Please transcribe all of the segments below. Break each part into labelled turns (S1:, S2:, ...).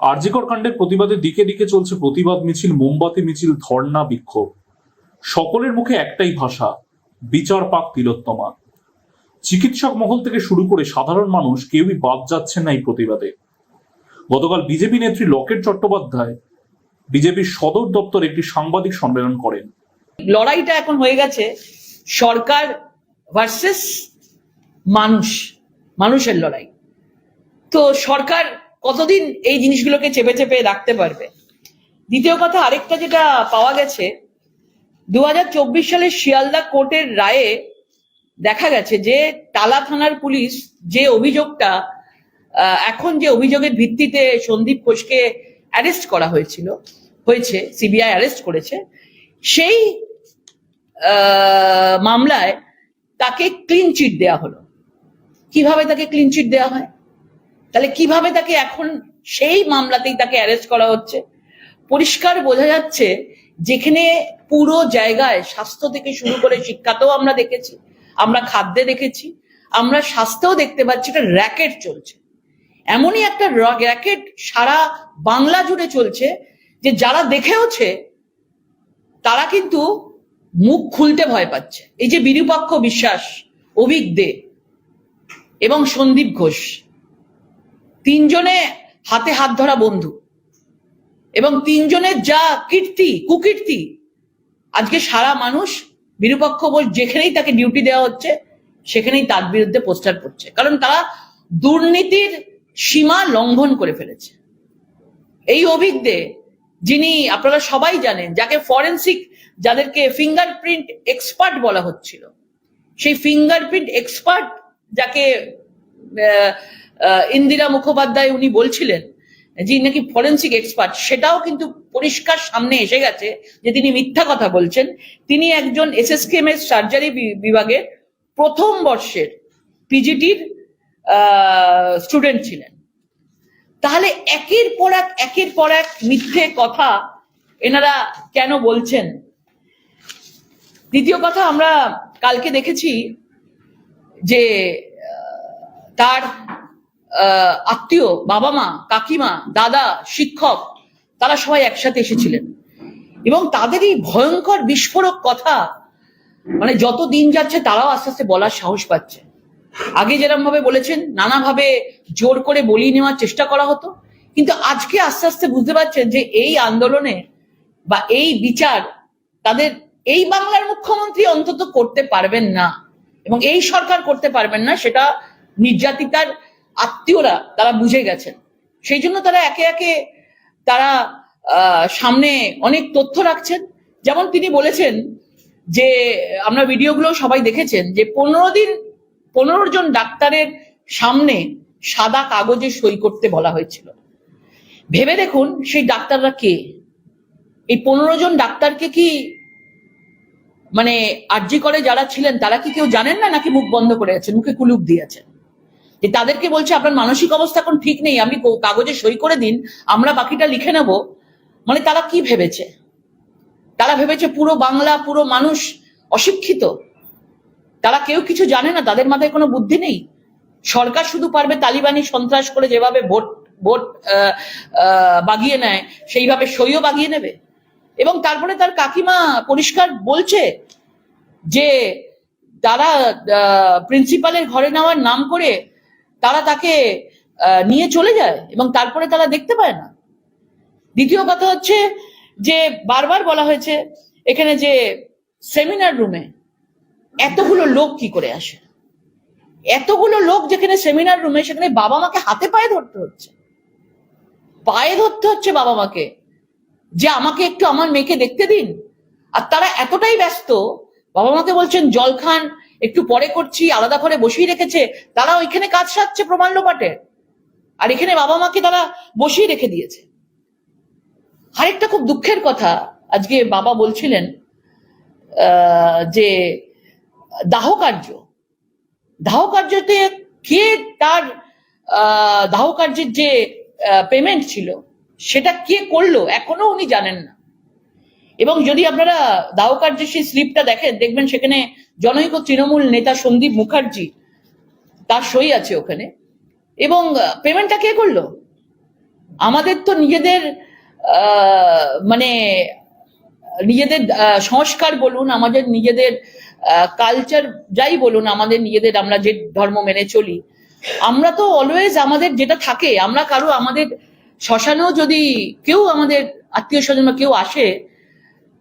S1: আরজিকর কাণ্ডের প্রতিবাদে দিকে দিকে চলছে প্রতিবাদ মিছিল, মোমবাতি মিছিল, ধর্ণা, বিক্ষোভ। সকলের মুখে একটাই ভাষা, বিচার পাক তিলোত্তমা। চিকিৎসক মহল থেকে শুরু করে সাধারণ মানুষ কেউই বাদ যাচ্ছেন না এই প্রতিবাদে। গতকাল বিজেপি নেত্রী লকেট চট্টোপাধ্যায় বিজেপির সদর দপ্তরে একটি সাংবাদিক সম্মেলন করেন।
S2: লড়াইটা এখন হয়ে গেছে সরকার ভার্সেস মানুষ, মানুষের লড়াই। তো সরকার কতদিন এই জিনিসগুলোকে চেপে চেপে রাখতে পারবে? দ্বিতীয় কথা, আরেকটা যেটা পাওয়া গেছে দু চব্বিশ সালের শিয়ালদা কোর্টের রায়ে দেখা গেছে যে টালা থানার পুলিশ যে অভিযোগটা এখন যে অভিযোগের ভিত্তিতে সন্দীপ ঘোষকে অ্যারেস্ট করা হয়েছিল, হয়েছে, সিবিআই অ্যারেস্ট করেছে, সেই মামলায় তাকে ক্লিন চিট দেওয়া হলো। কীভাবে তাকে ক্লিন চিট দেওয়া হয়? তাহলে কীভাবে তাকে এখন সেই মামলাতেই তাকে অ্যারেস্ট করা হচ্ছে? পরিষ্কার বোঝা যাচ্ছে যেখানে পুরো জায়গায় স্বাস্থ্য থেকে শুরু করে শিক্ষাতেও আমরা দেখেছি, আমরা খাদ্যে দেখেছি, আমরা স্বাস্থ্যেও দেখতে পাচ্ছি একটা র্যাকেট চলছে। এমনই একটা র্যাকেট সারা বাংলা জুড়ে চলছে যে যারা দেখেওছে তারা কিন্তু মুখ খুলতে ভয় পাচ্ছে। এই যে বিরূপাক্ষ বিশ্বাস অভিক দে এবং সন্দীপ ঘোষ তিনজনে হাতে হাত ধরা বন্ধু। এবং তিনজনের যা কীর্তি, কুকীর্তি, আজকে সারা মানুষ বিরূপাক্ষ বোস যেখানেই তাকে ডিউটি দেওয়া হচ্ছে, সেখানেই তার বিরুদ্ধে পোস্টার পড়ছে। কারণ তারা দুর্নীতির সীমা লঙ্ঘন করে ফেলেছে। এই অভিজ্ঞে যিনি, আপনারা সবাই জানেন, যাকে ফরেন্সিক যাদেরকে ফিঙ্গারপ্রিন্ট এক্সপার্ট বলা হচ্ছিল, সেই ফিঙ্গারপ্রিন্ট এক্সপার্ট যাকে ইন্দিরা মুখোপাধ্যায় উনি বলছিলেন যিনি নাকি ফরেন্সিক এক্সপার্ট সেটাও কিন্তু পরিষ্কার সামনে এসে গেছে যে তিনি মিথ্যা কথা বলছেন। তিনি একজন এসএসকেএম এর সার্জারি বিভাগের প্রথম বর্ষের পিজিটির স্টুডেন্ট ছিলেন। তাহলে একের পর এক, একের পর এক মিথ্যে কথা এনারা কেন বলছেন? দ্বিতীয় কথা আমরা কালকে দেখেছি যে তার আত্মীয় বাবা মা কাকিমা, দাদা, শিক্ষক, তারা সবাই একসাথে এসেছিলেন। এবং তাদের এই ভয়ঙ্কর বিস্ফোরক কথা মানে যত দিন যাচ্ছে তারাও আস্তে আস্তে বলার সাহস পাচ্ছে। আগে যেরকম ভাবে বলেছেন, নানাভাবে জোর করে বলিয়ে নেওয়ার চেষ্টা করা হতো, কিন্তু আজকে আস্তে আস্তে বুঝতে পারছেন যে এই আন্দোলনে বা এই বিচার তাদের এই বাংলার মুখ্যমন্ত্রী অন্তত করতে পারবেন না। এবং এই সরকার করতে পারবেন না, সেটা নির্যাতিতার আত্মীয়রা তারা বুঝে গেছেন। সেই জন্য তারা একে একে তারা সামনে অনেক তথ্য রাখছেন। যেমন তিনি বলেছেন যে, আমরা ভিডিওগুলো সবাই দেখেছেন যে পনেরো দিন, পনেরো জন ডাক্তারের সামনে সাদা কাগজে সই করতে বলা হয়েছিল। ভেবে দেখুন সেই ডাক্তাররা কে? এই পনেরো জন ডাক্তারকে কি মানে আরজি করে যারা ছিলেন, তারা কি কেউ জানেন না নাকি মুখ বন্ধ করে আছেন, মুখে কুলুপ দিয়েছেন যে তাদেরকে বলছে, আপনার মানসিক অবস্থা এখন ঠিক নেই, আপনি কাগজে সই করে দিন, আমরা বাকিটা লিখে নেব। মানে তারা কি ভেবেছে? তারা ভেবেছে পুরো বাংলা, পুরো মানুষ অশিক্ষিত। তারা কেউ কিছু জানে না, তাদের মাথায় কোনো বুদ্ধি নেই। সরকার শুধু পারবে তালিবানি সন্ত্রাস করে যেভাবে ভোট ভোট বাগিয়ে নেয়, সেইভাবে সইও বাগিয়ে নেবে। এবং তারপরে তার কাকিমা পরিষ্কার বলছে যে, তারা প্রিন্সিপালের ঘরে নেওয়ার নাম করে তারা তাকে নিয়ে চলে যায় এবং তারপরে তারা দেখতে পায় না। দ্বিতীয় কথা হচ্ছে যে বারবার বলা হয়েছে এখানে যে সেমিনার রুমে এতগুলো লোক কি করে আসে? এতগুলো লোক যেখানে সেমিনার রুমে সেখানে বাবা মাকে হাতে পায়ে ধরতে হচ্ছে। পায়ে ধরতে হচ্ছে বাবা মাকে যে আমাকে একটু আমার মেয়েকে দেখতে দিন। আর তারা এতটাই ব্যস্ত, বাবা মাকে বলছেন, জল খান একটু পরে করছি, আলাদা করে বসিয়ে রেখেছে। তারা ওইখানে কাজ সারছে প্রমাণ লোপাটে আর এখানে বাবা মাকে তারা বসিয়ে রেখে দিয়েছে। আরেকটা খুব দুঃখের কথা, আজকে বাবা বলছিলেন যে দাহ কার্য দাহ কার্যতে কে তার দাহ কার্যের যে পেমেন্ট ছিল, সেটা কে করল, এখনও উনি জানেন না। এবং যদি আপনারা দাহ কার্যের সেই স্লিপটা দেখেন, দেখবেন সেখানে জনৈক তৃণমূল নেতা সন্দীপ মুখার্জি, তার সই আছে ওখানে। এবং পেমেন্টটা কে করল? আমাদের তো নিজেদের মানে নিজেদের সংস্কার বলুন, আমাদের নিজেদের কালচার যাই বলুন, আমাদের নিজেদের, আমরা যে ধর্ম মেনে চলি, আমরা তো অলওয়েজ আমাদের যেটা থাকে, আমরা কারও আমাদের শ্মশানেও যদি কেউ আমাদের আত্মীয় স্বজন কেউ আসে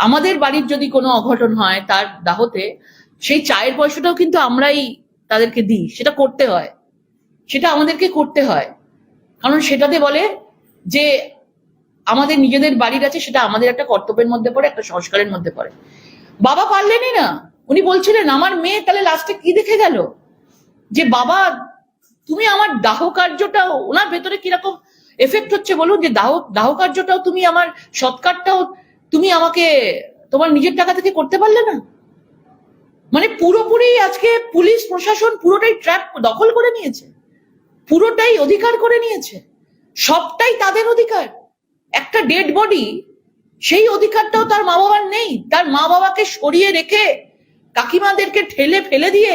S2: আমাদের বাড়ির যদি কোনো অঘটন হয় তার দাহতে, সেই চায়ের পয়সাটাও কিন্তু আমরাই তাদেরকে দিই। সেটা করতে হয়। সেটা আমাদেরকে করতে হয়। কারণ সেটাতে বলে যে আমাদের নিজেদের বাড়ির আছে, সেটা আমাদের একটা কর্তব্যের মধ্যে পড়ে, একটা সংস্কারের মধ্যে পড়ে। বাবা পারলেনই না। উনি বলছিলেন, আমার মেয়ে তাহলে লাস্টে কি দেখে গেল? যে, বাবা, তুমি আমার দাহ কার্যটাও ওনার ভেতরে কীরকম এফেক্ট হচ্ছে বলুন? যে, দাহ দাহ কার্যটাও তুমি আমার সৎকারটাও তুমি আমাকে তোমার নিজের টাকা থেকে করতে পারলে না? মানে পুরোপুরি আজকে পুলিশ, প্রশাসন পুরোটাই ট্র্যাপ দখল করে নিয়েছে। পুরোটাই অধিকার করে নিয়েছে। সবটাই তাদের অধিকার। একটা ডেড বডি সেই অধিকারটাও তার মা বাবার নেই। তার মা বাবাকে সরিয়ে রেখে কাকিমাদেরকে ঠেলে ফেলে দিয়ে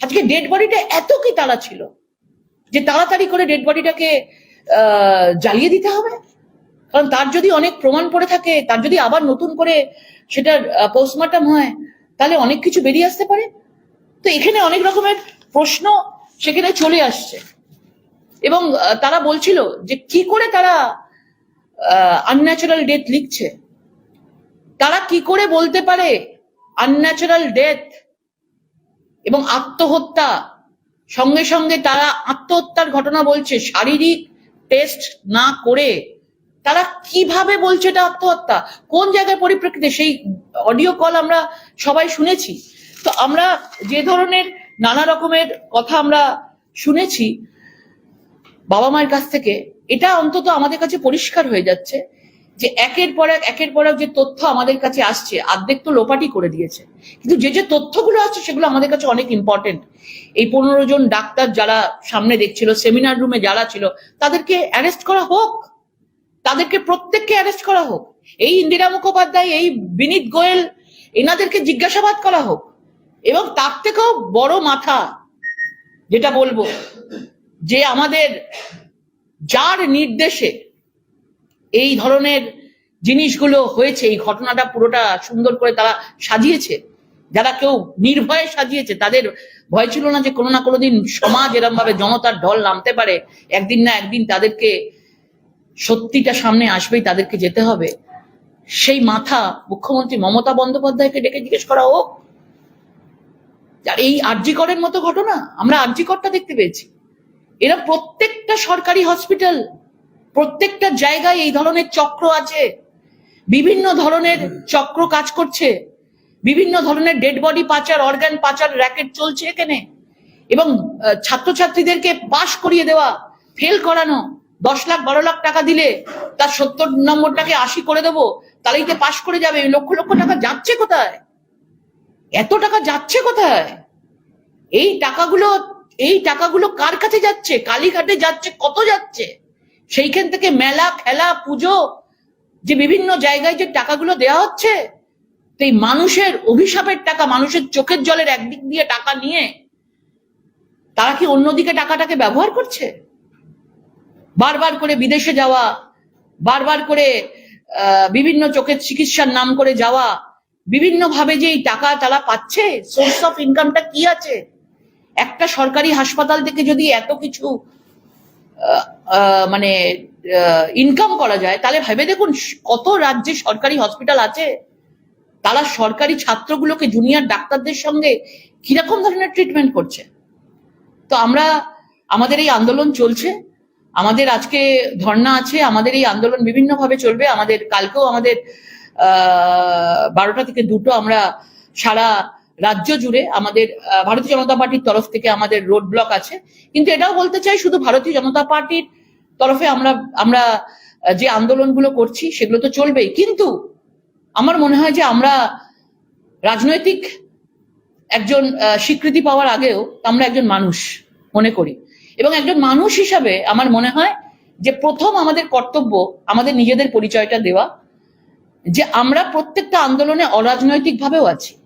S2: আজকে ডেড বডিটা এত কি তারা ছিল যে তাড়াতাড়ি করে ডেড বডিটাকে জ্বালিয়ে দিতে হবে? কারণ তার যদি অনেক প্রমাণ পড়ে থাকে, তার যদি আবার নতুন করে সেটার পোস্টমর্টম হয়, তাহলে অনেক কিছু বেরিয়ে আসতে পারে। তো এখানে অনেক রকমের প্রশ্ন সেখানে চলে আসছে। এবং তারা বলছিল যে কি করে তারা আনন্যাচারাল ডেথ লিখছে। তারা কি করে বলতে পারে আনন্যাচারাল ডেথ এবং আত্মহত্যা? সঙ্গে সঙ্গে তারা আত্মহত্যার ঘটনা বলছে। শারীরিক টেস্ট না করে তারা কীভাবে বলছে এটা আত্মহত্যা? কোন জায়গায় পরিপ্রেক্ষিতে? সেই অডিও কল আমরা সবাই শুনেছি। তো আমরা যে ধরনের নানা রকমের কথা আমরা শুনেছি, বাবা মায়ের কাছ থেকে, এটা অন্তত আমাদের কাছে পরিষ্কার হয়ে যাচ্ছে যে একের পর এক, একের পর এক যে তথ্য আমাদের কাছে আসছে অর্ধেক তো লোপাটি করে দিয়েছে। কিন্তু যে যে তথ্যগুলো আসছে, সেগুলো আমাদের কাছে অনেক ইম্পর্টেন্ট এই পনেরো জন ডাক্তার যারা সামনে দেখছিল সেমিনার রুমে যারা ছিল, তাদেরকে অ্যারেস্ট করা হোক। তাদেরকে প্রত্যেককে অ্যারেস্ট করা হোক। এই ইন্দিরা মুখোপাধ্যায়, এই বিনীত গোয়েল, এনাদেরকে জিজ্ঞাসাবাদ করা হোক। এবং তার থেকেও বড় মাথা যেটা বলব, যে আমাদের যার নির্দেশে এই ধরনের জিনিসগুলো হয়েছে, এই ঘটনাটা পুরোটা সুন্দর করে তারা সাজিয়েছে। যারা কেউ নির্ভয়ে সাজিয়েছে, তাদের ভয় ছিল না যে কোনো না কোনো দিন সমাজ এরম ভাবে জনতার ঢল নামতে পারে। একদিন না একদিন তাদেরকে সত্যিটা সামনে আসবেই তাদেরকে যেতে হবে। সেই মাথা মুখ্যমন্ত্রী মমতা বন্দ্যোপাধ্যায়কে ডেকে জিজ্ঞেস করা হোক। আর এই আরজিকরের মতো ঘটনা, আমরা আরজিকরটা দেখতে পেয়েছি। এরা প্রত্যেকটা সরকারি হসপিটাল, প্রত্যেকটা জায়গায় এই ধরনের চক্র আছে। বিভিন্ন ধরনের চক্র কাজ করছে। বিভিন্ন ধরনের ডেড বডি পাচার, অর্গান পাচার, র্যাকেট চলছে এখানে। এবং ছাত্রছাত্রীদেরকে পাশ করিয়ে দেওয়া, ফেল করানো দশ লাখ, বারো লাখ টাকা দিলে তার সত্তর নম্বরটাকে আশি করে দেবো, তাহলেই তো পাশ করে যাবে। লক্ষ লক্ষ টাকা যাচ্ছে কোথায়? এত টাকা যাচ্ছে কোথায়? এই টাকাগুলো এই টাকাগুলো কার কাছে যাচ্ছে? কালীঘাটে যাচ্ছে, কত যাচ্ছে? সেইখান থেকে মেলা, খেলা, পুজো, যে বিভিন্ন জায়গায় যে টাকাগুলো দেওয়া হচ্ছে, তো এই মানুষের অভিশাপের টাকা, মানুষের চোখের জলের একদিক দিয়ে টাকা নিয়ে, তারা কি অন্যদিকে টাকাটাকে ব্যবহার করছে? বারবার করে বিদেশে যাওয়া, বারবার করে বিভিন্ন চোখের চিকিৎসার নাম করে যাওয়া বিভিন্ন ভাবে যে এই টাকা তারা পাচ্ছে সোর্স অফ ইনকামটা কি আছে? একটা সরকারি হাসপাতাল থেকে যদি এত কিছু মানে ইনকাম করা যায়, তাহলে ভেবে দেখুন কত রাজ্যে সরকারি হসপিটাল আছে? তারা সরকারি ছাত্রগুলোকে জুনিয়র ডাক্তারদের সঙ্গে কীরকম ধরনের ট্রিটমেন্ট করছে? তো আমরা, আমাদের এই আন্দোলন চলছে। আমাদের আজকে ধর্ণা আছে, আমাদের এই আন্দোলন বিভিন্নভাবে চলবে। আমাদের কালকেও আমাদের বারোটা থেকে দুটো আমরা সারা রাজ্য জুড়ে আমাদের ভারতীয় জনতা পার্টির তরফ থেকে আমাদের রোড ব্লক আছে। কিন্তু এটাও বলতে চাই, শুধু ভারতীয় জনতা পার্টির তরফে আমরা আমরা যে আন্দোলনগুলো করছি, সেগুলো তো চলবেই। কিন্তু আমার মনে হয় যে আমরা রাজনৈতিক একজন স্বীকৃতি পাওয়ার আগেও আমরা একজন মানুষ মনে করি। এবং একজন মানুষ হিসাবে আমার মনে হয় যে প্রথম আমাদের কর্তব্য, আমাদের নিজেদের পরিচয়টা দেওয়া, যে আমরা প্রত্যেকটা আন্দোলনে অরাজনৈতিক ভাবেও আছি।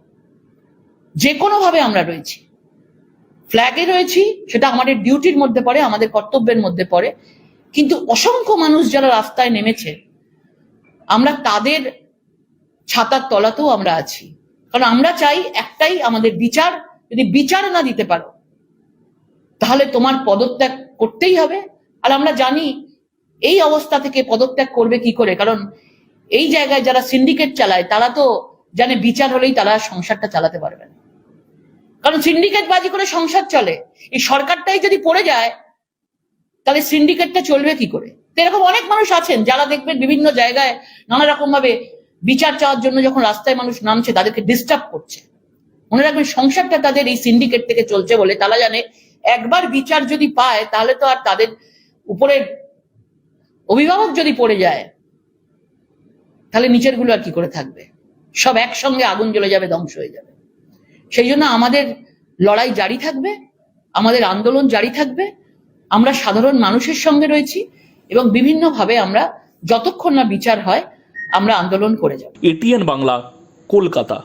S2: যে কোনো ভাবে আমরা রয়েছি। ফ্ল্যাগে রয়েছি, সেটা আমাদের ডিউটির মধ্যে পড়ে, আমাদের কর্তব্যের মধ্যে পড়ে। কিন্তু অসংখ্য মানুষ যারা রাস্তায় নেমেছে, আমরা তাদের ছাতার তলাতেও আমরা আছি। কারণ আমরা চাই একটাই আমাদের বিচার, যদি বিচার না দিতে পারো তাহলে তোমার পদত্যাগ করতেই হবে। আর আমরা জানি এই অবস্থা থেকে পদত্যাগ করবে কি করে। কারণ এই জায়গায় যারা সিন্ডিকেট চালায়, তারা তো জানে বিচার হলেই তারা সংসারটা চালাতে পারবে না। কারণ সিন্ডিকেট বাজি করে সংসার চলে। এই সরকারটাই যদি পড়ে যায়, তাহলে সিন্ডিকেটটা চলবে কি করে? এরকম অনেক মানুষ আছেন যারা দেখবেন বিভিন্ন জায়গায় নানা রকম ভাবে বিচার চাওয়ার জন্য যখন রাস্তায় মানুষ নামছে, তাদেরকে ডিস্টার্ব করছে। মনে রাখবেন, সংসারটা তাদের এই সিন্ডিকেট থেকে চলছে বলে তারা জানে একবার বিচার যদি পায়, তাহলে তো আর তাদের উপরের অভিভাবক যদি পড়ে যায়, তাহলে নিচেরগুলো আর কি করে থাকবে? সব একসঙ্গে আগুন জ্বলে যাবে, ধ্বংস হয়ে যাবে। সেই জন্য আমাদের লড়াই জারি থাকবে, আমাদের আন্দোলন জারি থাকবে, আমরা সাধারণ মানুষের সঙ্গে রয়েছি এবং বিভিন্নভাবে আমরা যতক্ষণ না বিচার হয়, আমরা আন্দোলন করে যাব।
S1: এটিএন বাংলা, কলকাতা।